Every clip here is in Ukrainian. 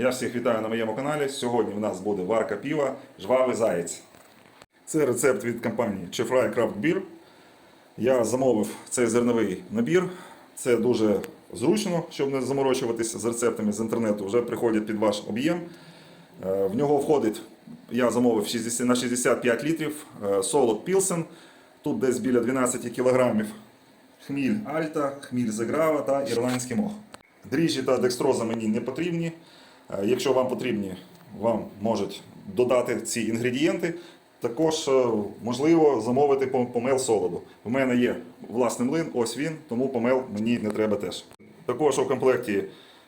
Я всіх вітаю на моєму каналі. Сьогодні в нас буде варка піва Жвавий Заєць. Це рецепт від компанії Chefry Craft Beer. Я замовив цей зерновий набір. Це дуже зручно, щоб не заморочуватися з рецептами з інтернету. Вже приходять під ваш об'єм. Е, В нього входить, я замовив 60 на 65 літрів е, солод Пілсен. Тут десь біля 12 кілограмів хміль Альта, хміль Зеграва та ірландський мох. Дріжджі та декстроза мені не потрібні. Е, Якщо вам потрібні, вам можуть додати ці інгредієнти. Також е, можливо замовити помел солоду. У мене є власний млин, ось він, тому помел мені не треба теж. Також у комплекті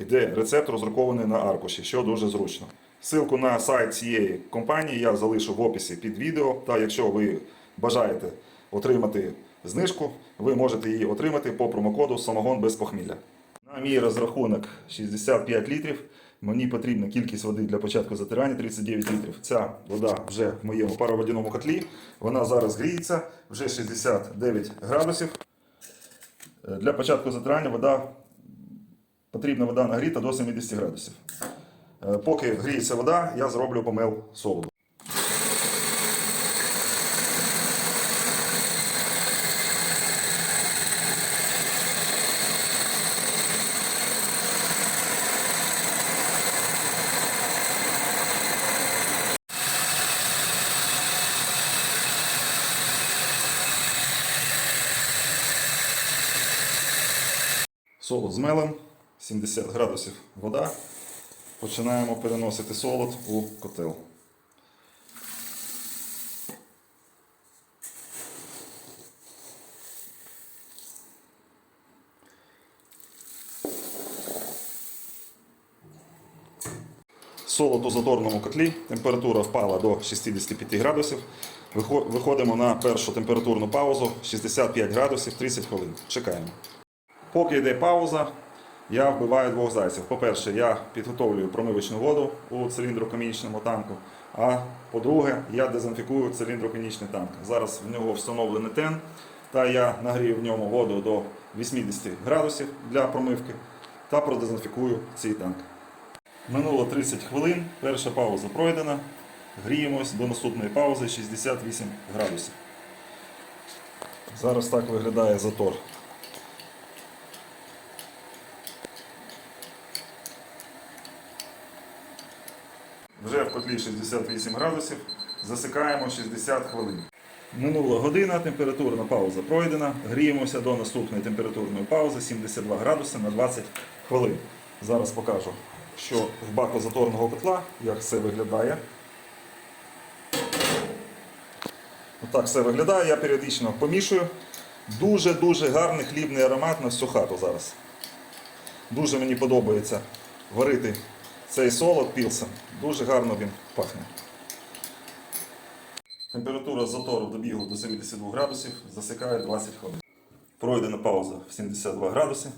йде рецепт роздрукований на аркуші, що дуже зручно. Ссылку на сайт цієї компанії я залишу в описі під відео. Та якщо ви бажаєте отримати знижку, ви можете її отримати по промокоду самогон без похмілля. На мій розрахунок 65 літрів. Мені потрібна кількість води для початку затирання 39 літрів. Ця вода вже в моєму пароводяному котлі. Вона зараз гріється вже 69 градусів. Е, Для початку затирання вода потрібна вода нагріта до 70 градусів. Е, Поки гріється вода, я зроблю помил солоду. Солод з мелем, 70 градусів вода. Починаємо переносити солод у котел. Солод у задорному котлі, температура впала до 65 градусів. Виходимо на першу температурну паузу 65 градусів 30 хвилин. Чекаємо. Поки йде пауза, я вбиваю двох зайців. По-перше, я підготовлюю промивочну воду у циліндроконічному танку. А по-друге, я дезінфікую циліндроконічний танк. Зараз в нього встановлений тен, та я нагрію в ньому воду до 80 градусів для промивки та продезінфікую цей танк. Минуло 30 хвилин, перша пауза пройдена. Гріємось до наступної паузи 68 градусів. Зараз так виглядає затор. Вже в котлі 68 градусів. Засикаємо 60 хвилин. Минула година, температурна пауза пройдена. Гріємося до наступної температурної паузи 72 градуси на 20 хвилин. Зараз покажу, що в баку заторного котла, як все виглядає. Отак все виглядає. Я періодично помішую. Дуже-дуже гарний хлібний аромат на всю хату зараз. Дуже мені подобається варити цей солод пілсен. Дуже гарно він пахне. Температура затору добігла до 72 градусів, засикає 20 хвилин. Пройдена пауза в 72 градуси.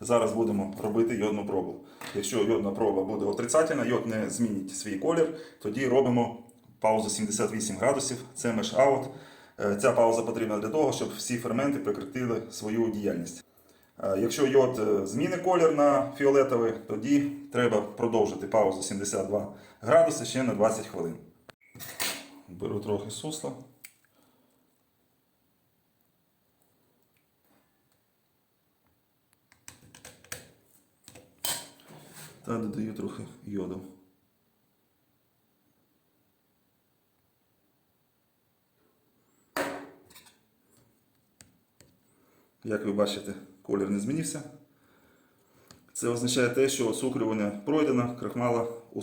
Зараз будемо робити йодну пробу. Якщо йодна проба буде отрицательна, йод не змінить свій колір, тоді робимо паузу 78 градусів. Це меш-аут. Е, Ця пауза потрібна для того, щоб всі ферменти прекратили свою діяльність. Е, Якщо йод е, змінить колір на фіолетовий, тоді треба продовжити паузу 72 градуси ще на 20 хвилин. Беру трохи сусла. Та додаю трохи йоду. Як ви бачите, колір не змінився. Це означає те, що цукрювання пройдено, крахмала у,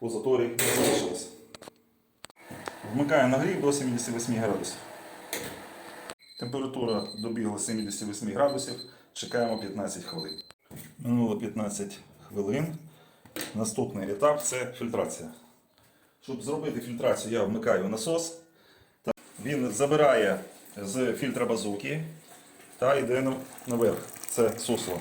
у заторі не залишилось. Вмикаю нагрів до 78 градусів. Температура добігла 78 градусів. Чекаємо 15 хвилин. Минуло 15 хвилин. Наступний етап це фільтрація. Щоб зробити фільтрацію, я вмикаю насос. Він забирає з фільтра базуки та йде наверх. Це сусло.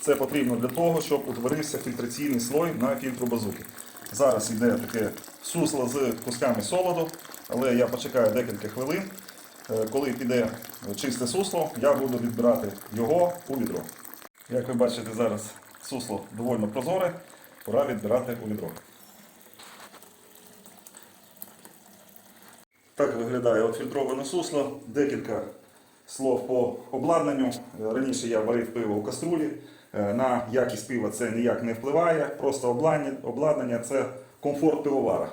Це потрібно для того, щоб утворився фільтраційний слой на фільтру базуки. Зараз йде таке сусло з кусками солоду, але я почекаю декілька хвилин. Е, Коли піде чисте сусло, я буду відбирати його у відро. Як ви бачите, зараз сусло доволі прозоре. Пора відбирати у відро. Так виглядає от фільтроване сусло. Декілька слов по обладнанню. Е, Раніше я варив пиво у каструлі. Е, На якість пива це ніяк не впливає. Просто обладнання, це комфорт пивовара.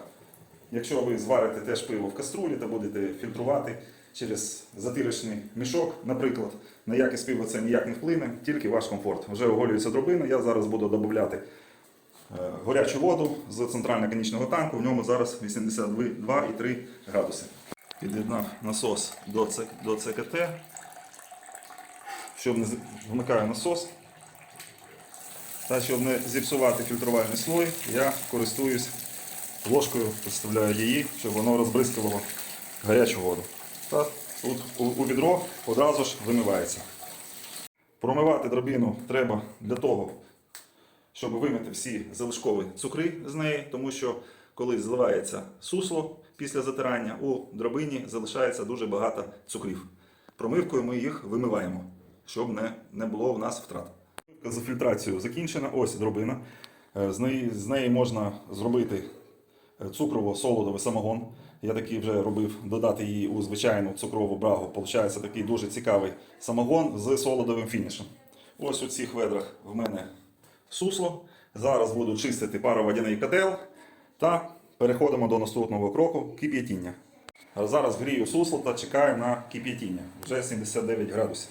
Якщо ви зварите теж пиво в каструлі та будете фільтрувати через затирочний мішок, наприклад, на якість пива це ніяк не вплине, тільки ваш комфорт. Вже оголюється дробина. Я зараз буду додати е, гарячу воду з центрально-конічного танку. В ньому зараз 82,3 градуси. Під'єднав насос до, до ЦКТ. Щоб не вмикаю насос. Та щоб не зіпсувати фільтрувальний слой, я користуюсь ложкою, підставляю її, щоб воно розбризкувало гарячу воду. Та тут у відро одразу ж вимивається. Промивати дробину треба для того, щоб вимити всі залишкові цукри з неї, тому що коли зливається сусло після затирання, у дробині залишається дуже багато цукрів. Промивкою ми їх вимиваємо, щоб не, не було в нас втрат. За фільтрацією закінчена. Ось дробина. Е, З неї, з неї можна зробити е, цукрово-солодовий самогон. Я такий вже робив додати її у звичайну цукрову брагу. Получається такий дуже цікавий самогон з солодовим фінішем. Ось у цих ведрах в мене сусло. Зараз буду чистити пароводяний котел та переходимо до наступного кроку кип'ятіння. Зараз грію сусло та чекаю на кип'ятіння. Вже 79 градусів.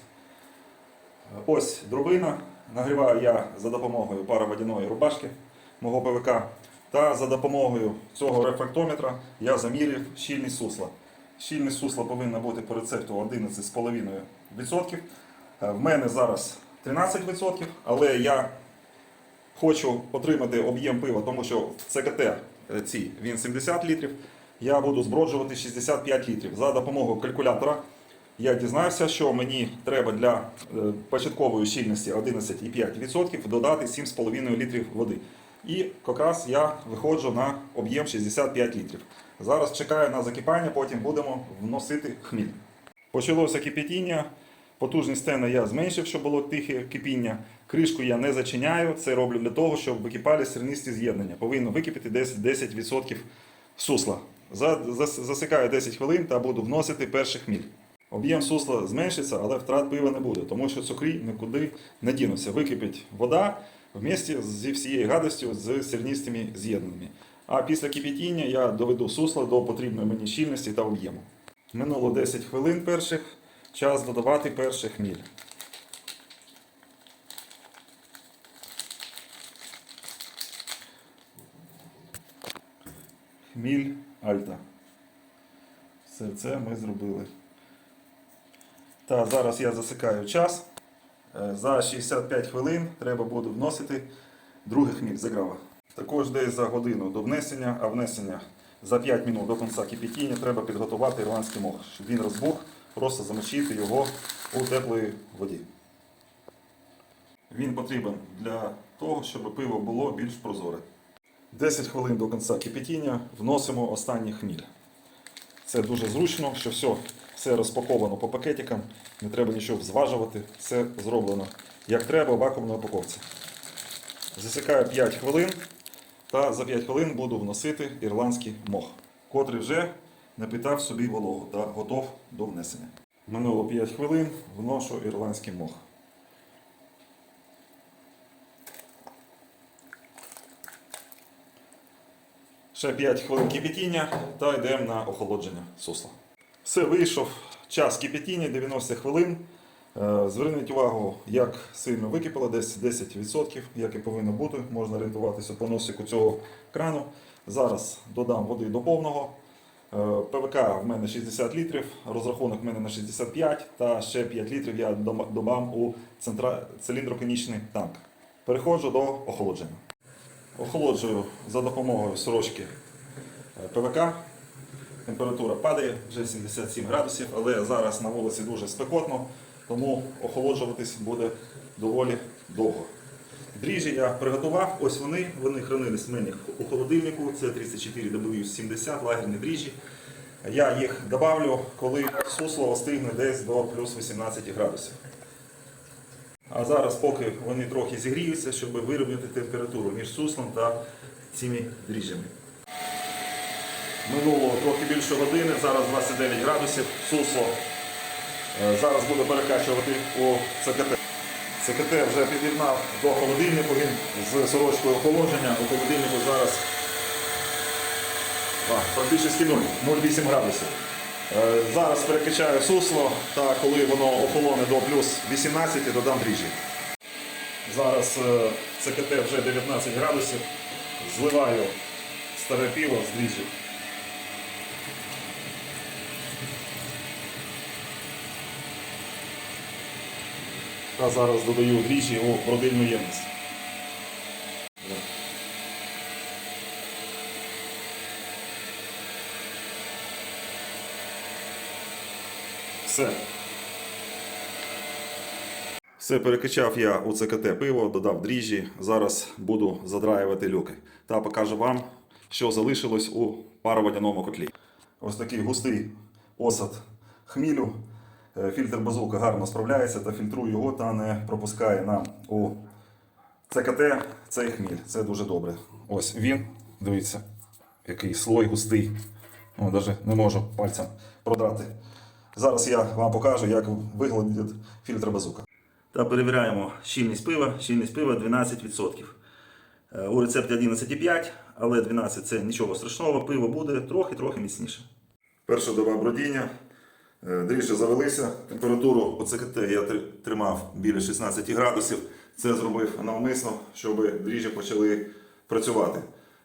Ось дробина. Нагріваю я за допомогою пароводяної рубашки мого ПВК. Та за допомогою цього рефрактометра я заміряв щільність сусла. Щільність сусла повинна бути по рецепту 11,5%. Е, В мене зараз 13%, але я хочу отримати об'єм пива, тому що ЦКТ е, ці він 70 літрів. Я буду зброджувати 65 літрів. За допомогою калькулятора я дізнався, що мені треба для е, початкової щільності 11,5% додати 7,5 літрів води. І якраз я виходжу на об'єм 65 літрів. Зараз чекаю на закипання, потім будемо вносити хміль. Почалося кипятіння. Потужність стени я зменшив, щоб було тихе кипіння. Кришку я не зачиняю. Це роблю для того, щоб википали сірнисті з'єднання. Повинно википіти десь 10% сусла. За- зас- Засикаю 10 хвилин та буду вносити перший хміль. Об'єм сусла зменшиться, але втрат пива не буде, тому що цукрі нікуди не дінуться. Википить вода вместе зі всією гадостю з сірністими з'єднаннями. А після кипятіння я доведу сусло до потрібної мені щільності та об'єму. Минуло 10 хвилин перших. Час додавати перший хміль. Хміль Альта. Все це ми зробили. Та зараз я засикаю час. Е, За 65 хвилин треба буде вносити другий хміль заграва. Також десь за годину до внесення, а внесення за 5 минут до кінця кипятіння треба підготувати ірландський мох, щоб він розбух, просто замочити його у теплій воді. Він потрібен для того, щоб пиво було більш прозоре. 10 хвилин до кінця кипятіння вносимо останній хміль. Це дуже зручно, що все, все розпаковано по пакетикам, не треба нічого зважувати, все зроблено як треба в вакуумній упаковці. Засікаю 5 хвилин та за 5 хвилин буду вносити ірландський мох, котрий вже напитав собі вологу та готов до внесення. Минуло 5 хвилин, вношу ірландський мох. Ще 5 хвилин кипятіння та йдемо на охолодження сусла. Все, вийшов час кипятіння 90 хвилин. Е, Зверніть увагу, як сильно википало, десь 10%, як і повинно бути. Можна орієнтуватися по носику цього крану. Зараз додам води до повного. Е, ПВК в мене 60 літрів, розрахунок в мене на 65 та ще 5 літрів я додам у центра... циліндроконічний танк. Переходжу до охолодження. Охолоджую за допомогою сорочки е, ПВК. Температура падає вже 77 градусів, але зараз на вулиці дуже спекотно, тому охолоджуватись буде доволі довго. Дріжджі я приготував, ось вони, вони хранились в мене у холодильнику, це 34 W70 лагерні дріжджі. Я їх добавлю, коли сусло остигне десь до плюс 18 градусів. А зараз, поки вони трохи зігріються, щоб вирівняти температуру між суслом та цими дріжджами. Минуло трохи більше години, зараз 29 градусів, сусло е, зараз буде перекачувати у ЦКТ. ЦКТ вже під'єднав до холодильнику, він з сорочкою охолодження. У холодильнику зараз а, практично 0,8 градусів. Е, Зараз перекачаю сусло та коли воно охолоне до плюс 18, додам дріжджі. Зараз е, ЦКТ вже 19 градусів. Зливаю старе пиво з дріжджі. Та зараз додаю дріжджі у родильну ємність. Все. Все перекачав я у ЦКТ пиво, додав дріжджі. Зараз буду задраювати люки. Та покажу вам, що залишилось у пароводяному котлі. Ось такий густий осад хмілю. Е, Фільтр базука гарно справляється та фільтрує його та не пропускає нам у ЦКТ цей хміль. Це дуже добре. Ось він, дивіться, який слой густий. О, навіть не можу пальцем продрати. Зараз я вам покажу, як виглядить фільтр базука. Та перевіряємо щільність пива. Щільність пива 12%. Е, У рецепті 11,5, але 12 це нічого страшного, пиво буде трохи-трохи міцніше. Перша доба бродіння. Е, Дріжджі завелися. Температуру у ЦКТ я тримав біля 16 градусів. Це зробив навмисно, щоб дріжджі почали працювати.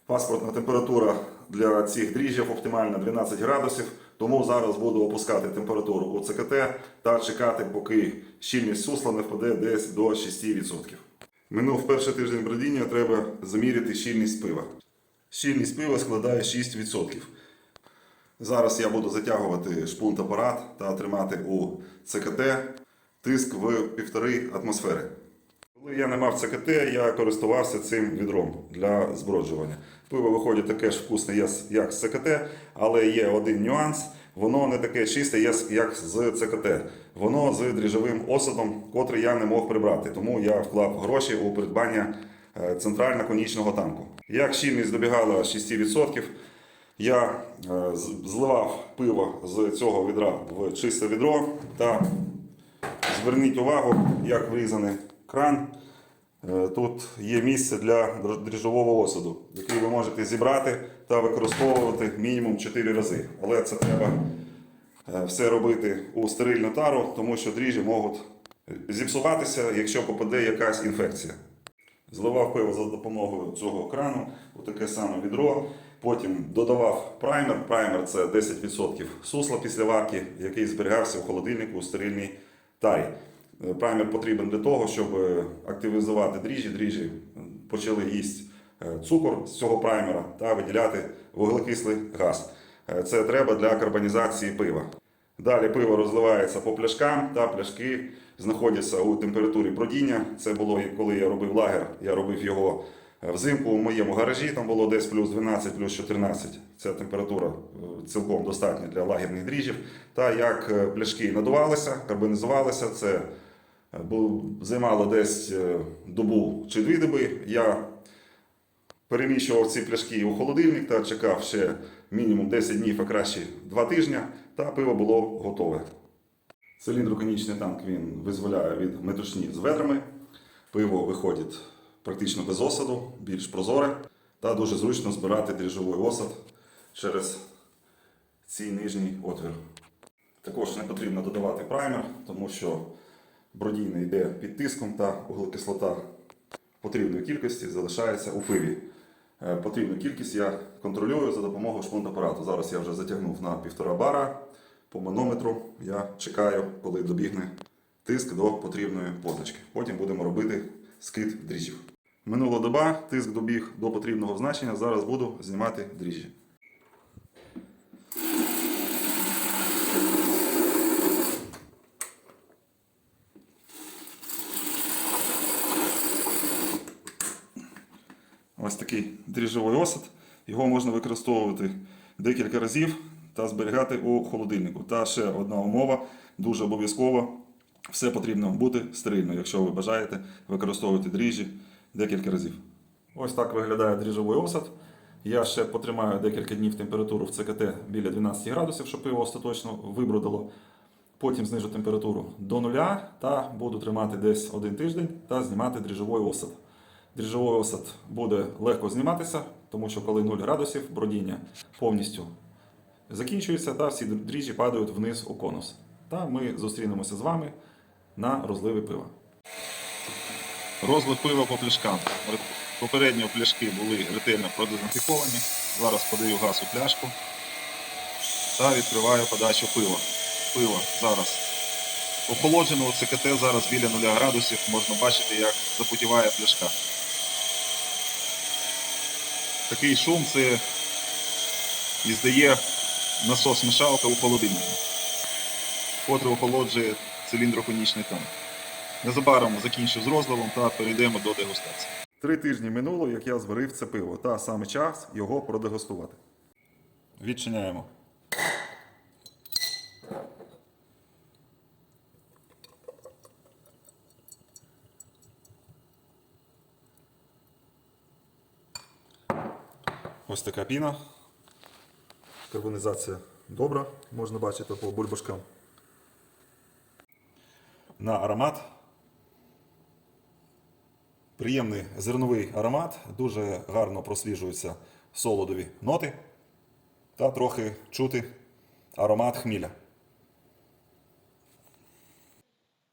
Паспортна температура для цих дріжджів оптимальна 12 градусів, тому зараз буду опускати температуру у ЦКТ та чекати, поки щільність сусла не впаде десь до 6%. Минув перший тиждень бродіння, треба заміряти щільність пива. Щільність пива складає 6%. Зараз я буду затягувати шпунт апарат та тримати у ЦКТ тиск в 1,5 атмосфери. Коли я не мав ЦКТ, я користувався цим відром для зброджування. Пиво виходить таке ж вкусне, як- з ЦКТ, але є один нюанс. Воно не таке чисте, як- з ЦКТ. Воно з дріжджовим осадом, котрий я не мог прибрати. Тому я вклав гроші у придбання е, центрально-конічного танку. Як щільність добігала 6%, я е, зливав пиво з цього відра в чисте відро та Зверніть увагу, як врізаний кран. Е, Тут є місце для др- дріжджового осаду, який ви можете зібрати та використовувати мінімум 4 рази. Але це треба е, все робити у стерильну тару, тому що дріжджі можуть зіпсуватися, якщо попаде якась інфекція. Зливав пиво за допомогою цього крану у таке саме відро. Потім додавав праймер. Праймер це 10% сусла після варки, який зберігався в холодильнику у стерильній тарі. Е, Праймер потрібен для того, щоб е, активізувати дріжджі. Дріжджі е, почали їсти цукор з цього праймера та виділяти вуглекислий газ. Це треба для карбонізації пива. Далі пиво розливається по пляшкам, та пляшки знаходяться у температурі бродіння. Це було коли я робив лагер. Я робив його взимку у моєму гаражі. Там було десь плюс 12, плюс 14. Ця температура е, цілком достатня для лагерних дріжджів. Та як е, пляшки надувалися, карбонізувалися, це е, займало десь е, добу чи дві доби. Я переміщував ці пляшки у холодильник та чекав ще мінімум 10 днів, а краще 2 тижні, та пиво було готове. Циліндроконічний танк він визволяє від метушні з ведрами. Пиво виходить практично без осаду, більш прозоре, та дуже зручно збирати дріжджовий осад через цей нижній отвір. Також не потрібно додавати праймер, тому що бродійне йде під тиском та вуглекислота потрібної кількості залишається у пиві. Е, Потрібну кількість я контролюю за допомогою шпунтапарату. Зараз я вже затягнув на півтора бара по манометру. Я чекаю, коли добігне тиск до потрібної позначки. Потім будемо робити скид дріжджів. Минула доба, тиск добіг до потрібного значення. Зараз буду знімати дріжджі. Ось такий дріжджовий осад. Його можна використовувати декілька разів та зберігати у холодильнику. Та ще одна умова, дуже обов'язково Все потрібно бути стерильно, якщо ви бажаєте використовувати дріжджі декілька разів. Ось так виглядає дріжджовий осад. Я ще потримаю декілька днів температуру в ЦКТ біля 12 градусів, щоб пиво остаточно вибродило. Потім знижу температуру до нуля та буду тримати десь один тиждень та знімати дріжджовий осад. Дріжджовий осад буде легко зніматися, тому що коли 0 градусів, бродіння повністю закінчується та всі дріжджі падають вниз у конус. Та ми зустрінемося з вами на розливі пива. Розлив пива по пляшкам. Попередньо пляшки були ретельно продезінфіковані. Зараз подаю газ у пляшку та відкриваю подачу пива. Пиво зараз охолоджено у ЦКТ зараз біля 0 градусів. Можна бачити, як запотіває пляшка. Такий шум це і здає насос мішалка у холодильнику, котрий охолоджує циліндроконічний танк. Незабаром закінчу з розливом та перейдемо до дегустації. Три тижні минуло, як я зварив це пиво, та саме час його продегустувати. Відчиняємо. Ось така піна. Карбонізація добра, можна бачити по бульбашкам. На аромат Приємний зерновий аромат, дуже гарно просліджуються солодові ноти та трохи чути аромат хміля.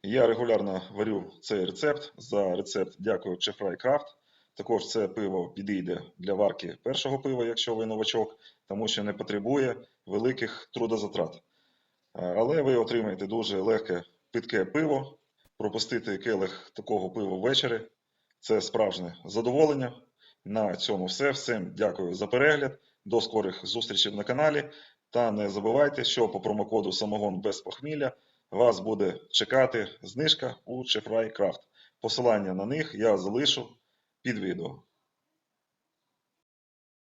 Я регулярно варю цей рецепт. За рецепт дякую Chefry Craft. Також це пиво підійде для варки першого пива, якщо ви новачок, тому що не потребує великих трудозатрат. Але ви отримаєте дуже легке питке пиво. Пропустити келих такого пива ввечері це справжнє задоволення. На цьому все. Всім дякую за перегляд. До скорих зустрічей на каналі. Та не забувайте, що по промокоду самогон без похмілля вас буде чекати знижка у Craft. Посилання на них я залишу під відео.